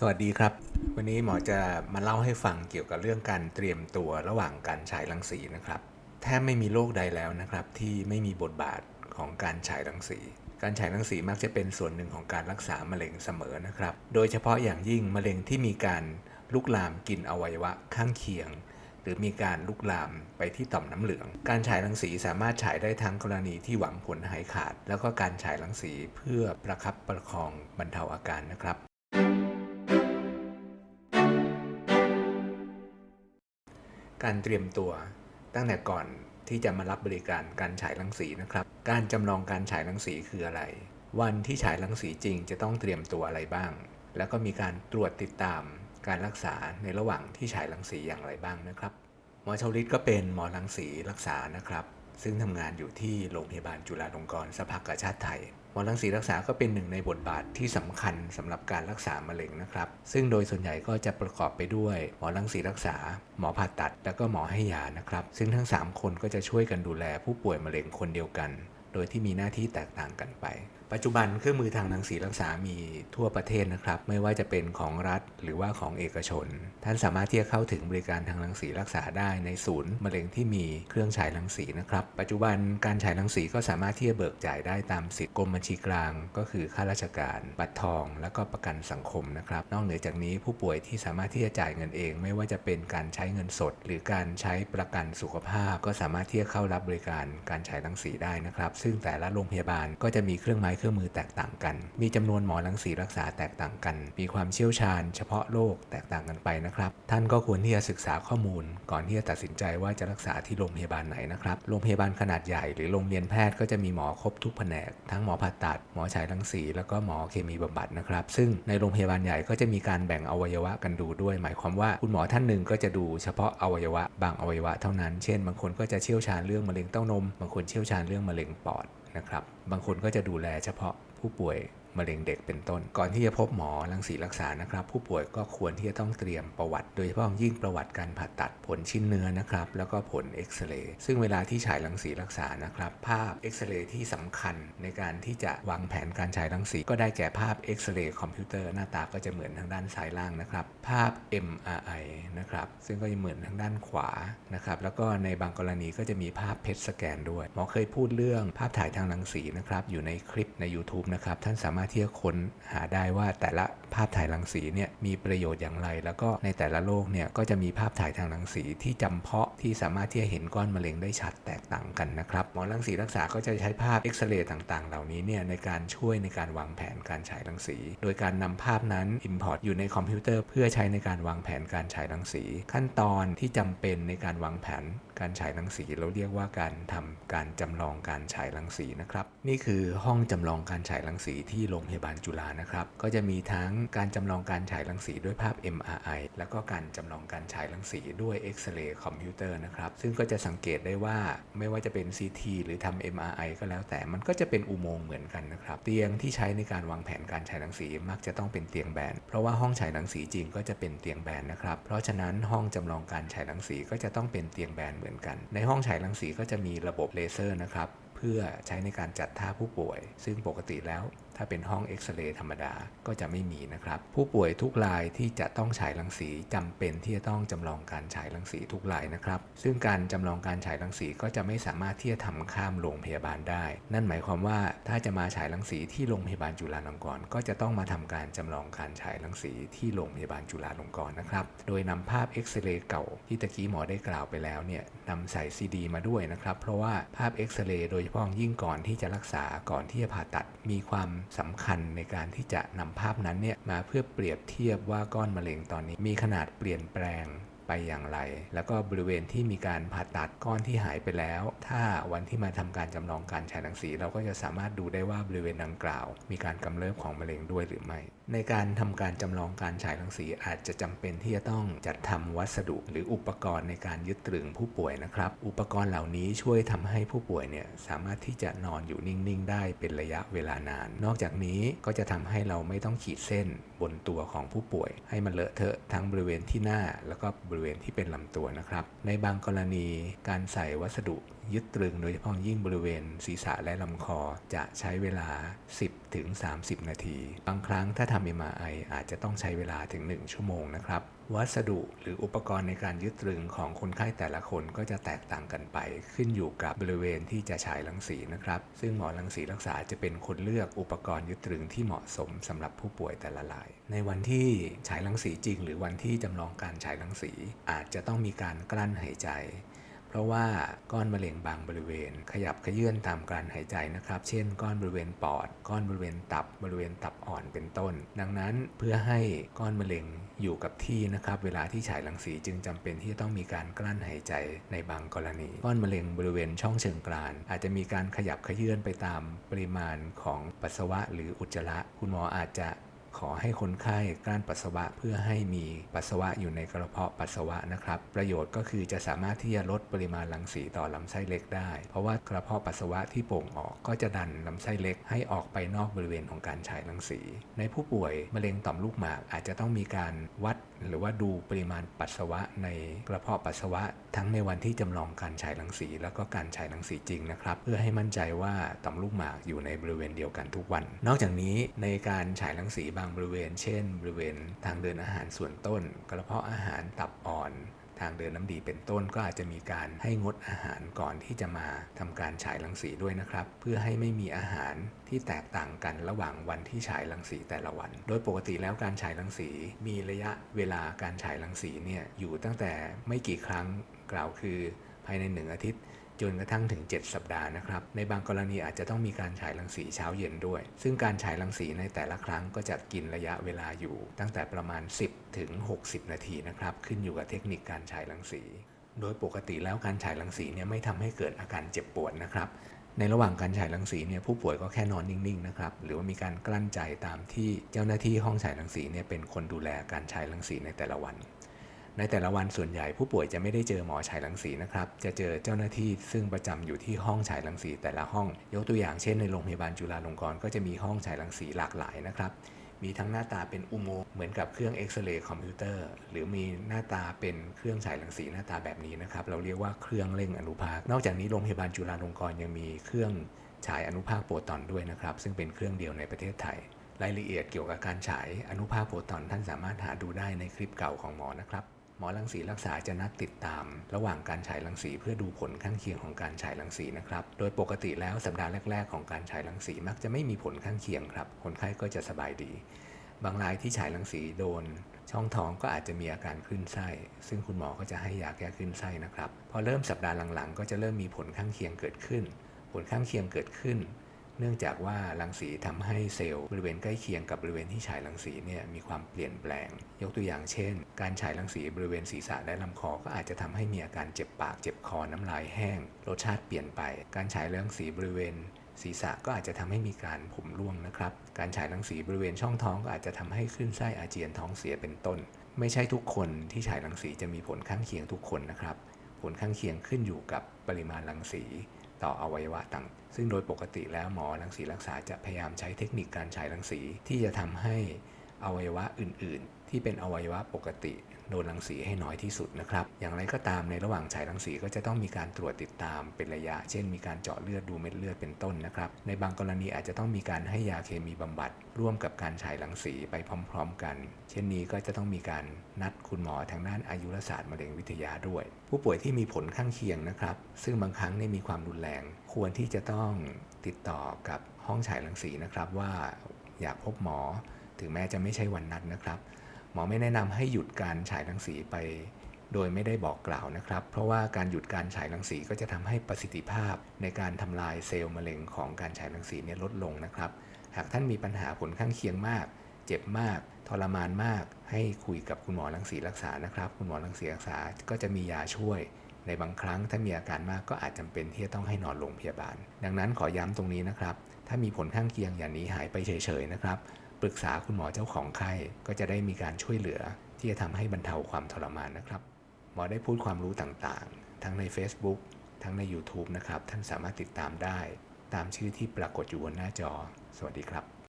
สวัสดีครับ วันนี้หมอจะมาเล่าให้ฟังเกี่ยวกับเรื่องการเตรียมตัวระหว่างการฉายรังสีนะครับ แทบไม่มีโรคใดแล้วนะครับ ที่ไม่มีบทบาทของการฉายรังสี การฉายรังสีมักจะเป็นส่วนหนึ่งของการรักษามะเร็งเสมอนะครับ โดยเฉพาะอย่างยิ่งมะเร็งที่มีการลุกลามกินอวัยวะข้างเคียง หรือมีการลุกลามไปที่ต่อมน้ำเหลือง การฉายรังสีสามารถฉายได้ทั้งกรณีที่หวังผลหายขาด แล้วก็การฉายรังสีเพื่อประคับประคองบรรเทาอาการนะครับ การเตรียมตัวตั้งแต่ก่อนที่จะมารับบริการการฉายรังสีนะครับ การจำลองการฉายรังสีคืออะไร วันที่ฉายรังสีจริงจะต้องเตรียมตัวอะไรบ้าง แล้วก็มีการตรวจติดตามการรักษาในระหว่างที่ฉายรังสีอย่างไรบ้างนะครับ หมอชาวลิตก็เป็นหมอรังสีรักษานะครับ ซึ่งทำงานอยู่ที่โรงพยาบาลจุฬาลงกรณ์สภากาชาติไทยหมอรังสีรักษาก็เป็นหนึ่งในบทบาทที่สำคัญสำหรับการรักษามะเร็งนะครับ ซึ่งโดยส่วนใหญ่ก็จะประกอบไปด้วย หมอรังสีรักษา หมอผ่าตัด แล้วก็หมอให้ยานะครับ ซึ่งทั้ง 3 คนก็จะช่วยกันดูแลผู้ป่วยมะเร็งคนเดียวกัน โดยที่มีหน้าที่แตกต่างกันไป ปัจจุบันเครื่องมือทางรังสีรักษามีทั่วประเทศนะครับ ไม่ว่าจะเป็นของรัฐหรือว่าของเอกชน ท่านสามารถที่จะเข้าถึงบริการทางรังสีรักษาได้ในศูนย์มะเร็งที่มีเครื่องฉายรังสีนะครับ ปัจจุบันการฉายรังสีก็สามารถที่จะเบิกจ่ายได้ตามสิทธิกรมบัญชีกลาง ก็คือข้าราชการบัตรทอง แล้วก็ประกันสังคมนะครับ นอกเหนือจากนี้ผู้ป่วยที่สามารถที่จะจ่ายเงินเอง ไม่ว่าจะเป็นการใช้เงินสด หรือการใช้ประกันสุขภาพ ก็สามารถที่จะเข้ารับบริการการฉายรังสีได้นะครับ ซึ่งแต่ละโรงพยาบาลก็จะมีเครื่องไม้รื่องมือแตกต่างกัน มีจำนวนหมอรังสีรักษาแตกต่างกัน มีความเชี่ยวชาญ เฉพาะโรคแตกต่างกันไปนะครับ ท่านก็ควรที่จะศึกษาข้อมูล ก่อนที่จะตัดสินใจว่าจะรักษาที่โรงพยาบาลไหนนะครับ โรงพยาบาลขนาดใหญ่หรือโรงเรียนแพทย์ก็จะมีหมอครบทุกแผนก ทั้งหมอผ่าตัด หมอฉายรังสี แล้วก็หมอเคมีบำบัดนะครับ ซึ่งในโรงพยาบาลใหญ่ก็จะมีการแบ่งอวัยวะกันดูด้วย หมายความว่าคุณหมอท่านหนึ่งก็จะดูเฉพาะอวัยวะ บางอวัยวะเท่านั้น เช่น บางคนก็จะเชี่ยวชาญเรื่องมะเร็งเต้านม บางคนเชี่ยวชาญเรื่องมะเร็งปอด นะครับ บางคนก็จะดูแลเฉพาะผู้ป่วย มะเร็งเด็กเป็นต้น ก่อนที่จะพบหมอรังสีรักษานะครับ ผู้ป่วยก็ควรที่จะต้องเตรียมประวัติ โดยเฉพาะยิ่งประวัติการผ่าตัดผลชิ้นเนื้อนะครับแล้วก็ผลเอ็กซเรย์ซึ่งเวลาที่ฉายรังสีรักษานะครับ ภาพเอ็กซเรย์ที่สำคัญในการที่จะวางแผนการฉายรังสีก็ได้แก่ภาพเอ็กซเรย์คอมพิวเตอร์หน้าตาก็จะเหมือนทางด้านซ้ายล่างนะครับ ภาพ MRI นะครับซึ่งก็จะเหมือนทางด้านขวานะครับแล้วก็ในบางกรณีก็จะมีภาพเพชสแกนด้วยหมอเคยพูดเรื่องภาพถ่ายทางรังสีนะครับอยู่ในคลิปใน YouTube นะครับท่านสามารถที่จะค้นหาได้ว่าแต่ละภาพถ่ายรังสีเนี่ยมีประโยชน์อย่างไร แล้วก็ในแต่ละโรคเนี่ยก็จะมีภาพถ่ายทางรังสีที่จำเพาะที่สามารถที่จะเห็นก้อนมะเร็งได้ชัดแตกต่างกันนะครับหมอรังสีรักษาก็จะใช้ภาพเอ็กซเรย์ต่างๆ เหล่านี้เนี่ยในการช่วยในการวางแผนการฉายรังสี โดยการนำภาพนั้น Import อยู่ในคอมพิวเตอร์ เพื่อใช้ในการวางแผนการฉายรังสี ขั้นตอนที่จำเป็นในการวางแผนการฉายรังสีเราเรียกว่าการทำการจำลองการฉายรังสีนะครับ นี่คือห้องจำลองการฉายรังสีที่โรงพยาบาลจุฬานะครับ ก็จะมีทั้งการจำลองการฉายรังสีด้วยภาพ MRI แล้วก็การจำลองการฉายรังสีด้วยเอ็กซเรย์คอมพิวเตอร์นะครับ ซึ่งก็จะสังเกตได้ว่าไม่ว่าจะเป็น CT หรือทำ MRI ก็แล้วแต่มันก็จะเป็นอุโมงค์เหมือนกันนะครับ เตียงที่ใช้ในการวางแผนการฉายรังสีมักจะต้องเป็นเตียงแบน เพราะว่าห้องฉายรังสีจริงก็จะเป็นเตียงแบนนะครับ เพราะฉะนั้นห้องจำลองการฉายรังสีก็จะต้องเป็นเตียงแบนเหมือนกัน ในห้องฉายรังสีก็จะมีระบบเลเซอร์นะครับ เพื่อใช้ในการจัดท่าผู้ป่วย ซึ่งปกติแล้ว ถ้าเป็นห้องเอ็กซเรย์ธรรมดาก็จะไม่มีนะครับ ผู้ป่วยทุกรายที่จะต้องฉายรังสีจำเป็นที่จะต้องจำลองการฉายรังสีทุกรายนะครับ ซึ่งการจำลองการฉายรังสีก็จะไม่สามารถที่จะทำข้ามโรงพยาบาลได้ นั่นหมายความว่าถ้าจะมาฉายรังสีที่โรงพยาบาลจุฬาลงกรณ์ก็จะต้องมาทำการจำลองการฉายรังสีที่โรงพยาบาลจุฬาลงกรณ์นะครับ โดยนำภาพเอ็กซเรย์เก่าที่ตะกี้หมอได้กล่าวไปแล้วเนี่ยนำใส่ซีดีมาด้วยนะครับ เพราะว่าภาพเอ็กซเรย์โดยเฉพาะยิ่งก่อนที่จะรักษาก่อนที่จะผ่าตัดมีความสำคัญในการที่จะนำภาพนั้นเนี่ยมาเพื่อเปรียบเทียบว่าก้อนมะเร็งตอนนี้มีขนาดเปลี่ยนแปลงไปอย่างไร แล้วก็บริเวณที่มีการผ่าตัดก้อนที่หายไปแล้ว ถ้าวันที่มาทำการจำลองการฉายรังสี เราก็จะสามารถดูได้ว่าบริเวณดังกล่าว มีการกำเริบของมะเร็งด้วยหรือไม่ในการทำการจำลองการฉายรังสีอาจจะจำเป็นที่จะต้องจัดทำวัสดุหรืออุปกรณ์ในการยึดตรึงผู้ป่วยนะครับ อุปกรณ์เหล่านี้ช่วยทำให้ผู้ป่วยเนี่ยสามารถที่จะนอนอยู่นิ่งๆ ได้เป็นระยะเวลานาน นอกจากนี้ก็จะทำให้เราไม่ต้องขีดเส้นบนตัวของผู้ป่วย ให้มันเลอะเทอะทั้งบริเวณที่หน้า แล้วก็บริเวณที่เป็นลำตัวนะครับ ในบางกรณีการใส่วัสดุยึดตรึงโดยเฉพาะยิ่งบริเวณศีรษะและลำคอจะใช้เวลา 10ถึง30 นาที บางครั้งถ้าทำ MRI อาจจะต้องใช้เวลาถึง 1 ชั่วโมงนะครับ วัสดุหรืออุปกรณ์ในการยึดตรึงของคนไข้แต่ละคนก็จะแตกต่างกันไป ขึ้นอยู่กับบริเวณที่จะฉายรังสีนะครับ ซึ่งหมอรังสีรักษาจะเป็นคนเลือกอุปกรณ์ยึดตรึงที่เหมาะสมสำหรับผู้ป่วยแต่ละราย ในวันที่ฉายรังสีจริง หรือวันที่จำลองการฉายรังสี อาจจะต้องมีการกลั้นหายใจ เพราะว่าก้อนมะเร็งบางบริเวณ ขยับขยื่นตามการหายใจนะครับ เช่น ก้อนบริเวณปอด ก้อนบริเวณตับบริเวณตับอ่อนเป็นต้น ดังนั้นเพื่อให้ก้อนมะเร็งอยู่กับที่นะครับ เวลาที่ฉายรังสีจึงจำเป็นที่จะต้องมีการกลั้นหายใจในบางกรณี ก้อนมะเร็งบริเวณช่องเชิงกราน อาจจะมีการขยับขยื่นไปตามปริมาณของปัสสาวะ หรืออุจจาระคุณหมออาจจะ ขอให้คนไข้กลั้นปัสสาวะเพื่อให้มีปัสสาวะอยู่ในกระเพาะปัสสาวะนะครับ ประโยชน์ก็คือจะสามารถที่จะลดปริมาณรังสีต่อลำไส้เล็กได้ เพราะว่ากระเพาะปัสสาวะที่โป่งออกก็จะดันลำไส้เล็กให้ออกไปนอกบริเวณของการฉายรังสี ในผู้ป่วยมะเร็งต่อมลูกหมากอาจจะต้องมีการวัดหรือว่าดูปริมาณปัสสาวะในกระเพาะปัสสาวะ ทั้งในวันที่จำลองการฉายรังสี แล้วก็การฉายรังสีจริงนะครับ เพื่อให้มั่นใจว่าต่อมลูกหมากอยู่ในบริเวณเดียวกันทุกวัน นอกจากนี้ในการฉายรังสีบางบริเวณ เช่น บริเวณทางเดินอาหารส่วนต้น กระเพาะอาหารตับอ่อน ทางเดินน้ำดีเป็นต้นก็อาจจะมีการให้งดอาหารก่อนที่จะมาทำการฉายรังสีด้วยนะครับ เพื่อให้ไม่มีอาหารที่แตกต่างกันระหว่างวันที่ฉายรังสีแต่ละวัน โดยปกติแล้วการฉายรังสีมีระยะเวลาการฉายรังสีเนี่ยอยู่ตั้งแต่ไม่กี่ครั้งกล่าวคือภายในหนึ่งอาทิตย์ จนกระทั่งถึง 7 สัปดาห์นะครับ ในบางกรณีอาจจะต้องมีการฉายรังสีเช้าเย็นด้วย ซึ่งการฉายรังสีในแต่ละครั้งก็จะกินระยะเวลาอยู่ ตั้งแต่ประมาณ 10 ถึง 60 นาทีนะครับ ขึ้นอยู่กับเทคนิคการฉายรังสี โดยปกติแล้วการฉายรังสีเนี่ยไม่ทำให้เกิดอาการเจ็บปวดนะครับ ในระหว่างการฉายรังสีเนี่ยผู้ป่วยก็แค่นอนนิ่งๆนะครับ หรือว่ามีการกลั้นใจตามที่เจ้าหน้าที่ห้องฉายรังสีเนี่ยเป็นคนดูแลการฉายรังสีในแต่ละวัน ในแต่ละวันส่วนใหญ่ผู้ป่วยจะไม่ได้เจอหมอฉายรังสีนะครับ จะเจอเจ้าหน้าที่ซึ่งประจำอยู่ที่ห้องฉายรังสีแต่ละห้อง ยกตัวอย่างเช่นในโรงพยาบาลจุฬาลงกรณ์ก็จะมีห้องฉายรังสีหลากหลายนะครับ มีทั้งหน้าตาเป็นอุโมงค์เหมือนกับเครื่องเอ็กซเรย์คอมพิวเตอร์ หรือมีหน้าตาเป็นเครื่องฉายรังสีหน้าตาแบบนี้นะครับ เราเรียกว่าเครื่องเร่งอนุภาค นอกจากนี้โรงพยาบาลจุฬาลงกรณ์ยังมีเครื่องฉายอนุภาคโปรตอนด้วยนะครับ ซึ่งเป็นเครื่องเดียวในประเทศไทย รายละเอียดเกี่ยวกับการฉายอนุภาคโปรตอนท่านสามารถหาดูได้ในคลิปเก่าของหมอนะครับ หมอรังสีรักษาจะนัดติดตาม ระหว่างการฉายรังสีเพื่อดูผลข้างเคียงของการฉายรังสีนะครับ โดยปกติแล้วสัปดาห์แรก ๆ ของการฉายรังสีมักจะไม่มีผลข้างเคียงครับ คนไข้ก็จะสบายดี บางรายที่ฉายรังสีโดน ช่องท้องก็อาจจะมีอาการขึ้นไส้ ซึ่งคุณหมอก็จะให้ยาแก้ขึ้นไส้นะครับ พอเริ่มสัปดาห์หลังๆ ก็จะเริ่มมีผลข้างเคียงเกิดขึ้น ผลข้างเคียงเกิดขึ้น เนื่องจากว่ารังสีทำให้เซลล์บริเวณใกล้เคียงกับบริเวณที่ฉายรังสีเนี่ยมีความเปลี่ยนแปลง ยกตัวอย่างเช่น การฉายรังสีบริเวณศีรษะและลำคอ ก็อาจจะทำให้มีอาการเจ็บปากเจ็บคอน้ำลายแห้ง รสชาติเปลี่ยนไป การฉายรังสีบริเวณศีรษะก็อาจจะทำให้มีการผมร่วงนะครับ การฉายรังสีบริเวณช่องท้องก็อาจจะทำให้คลื่นไส้อาเจียนท้องเสียเป็นต้น ไม่ใช่ทุกคนที่ฉายรังสีจะมีผลข้างเคียงทุกคนนะครับ ผลข้างเคียงขึ้นอยู่กับปริมาณรังสี ต่ออวัยวะต่าง ซึ่งโดยปกติแล้วหมอรังสีรักษาจะพยายามใช้เทคนิคการฉายรังสีที่จะทำให้ อวัยวะอื่น ๆ ที่เป็นอวัยวะปกติโดนรังสีให้น้อยที่สุดนะครับ อย่างไรก็ตามในระหว่างฉายรังสีก็จะต้องมีการตรวจติดตามเป็นระยะ เช่น มีการเจาะเลือดดูเม็ดเลือดเป็นต้นนะครับ ในบางกรณีอาจจะต้องมีการให้ยาเคมีบำบัด ร่วมกับการฉายรังสีไปพร้อม ๆ กัน เช่นนี้ก็จะต้องมีการนัดคุณหมอทางด้านอายุรศาสตร์มะเร็งวิทยาด้วย ผู้ป่วยที่มีผลข้างเคียงนะครับ ซึ่งบางครั้งเนี่ยมีความรุนแรง ควรที่จะต้องติดต่อกับห้องฉายรังสีนะครับว่าอยากพบหมอ ถึงแม้จะไม่ใช่วันนัดนะครับ หมอไม่แนะนำให้หยุดการฉายรังสีไป โดยไม่ได้บอกกล่าวนะครับ เพราะว่าการหยุดการฉายรังสีก็จะทำให้ประสิทธิภาพ ในการทำลายเซลล์มะเร็งของการฉายรังสีเนี่ยลดลงนะครับ หากท่านมีปัญหาผลข้างเคียงมาก เจ็บมากทรมานมาก ให้คุยกับคุณหมอรังสีรักษานะครับ คุณหมอรังสีรักษาก็จะมียาช่วยในบางครั้งถ้ามีอาการมากก็อาจจำเป็นที่จะต้องให้นอนโรงพยาบาล ดังนั้นขอย้ำตรงนี้นะครับ ถ้ามีผลข้างเคียงอย่างนี้หายไปเฉยๆนะครับ ปรึกษาคุณหมอเจ้าของไข้ก็จะได้มีการช่วยเหลือ ที่จะทำให้บรรเทาความทรมานนะครับ หมอได้พูดความรู้ต่างๆ ทั้งใน Facebook ทั้งใน YouTube นะครับ ท่านสามารถติดตามได้ ตามชื่อที่ปรากฏอยู่บนหน้าจอ สวัสดีครับ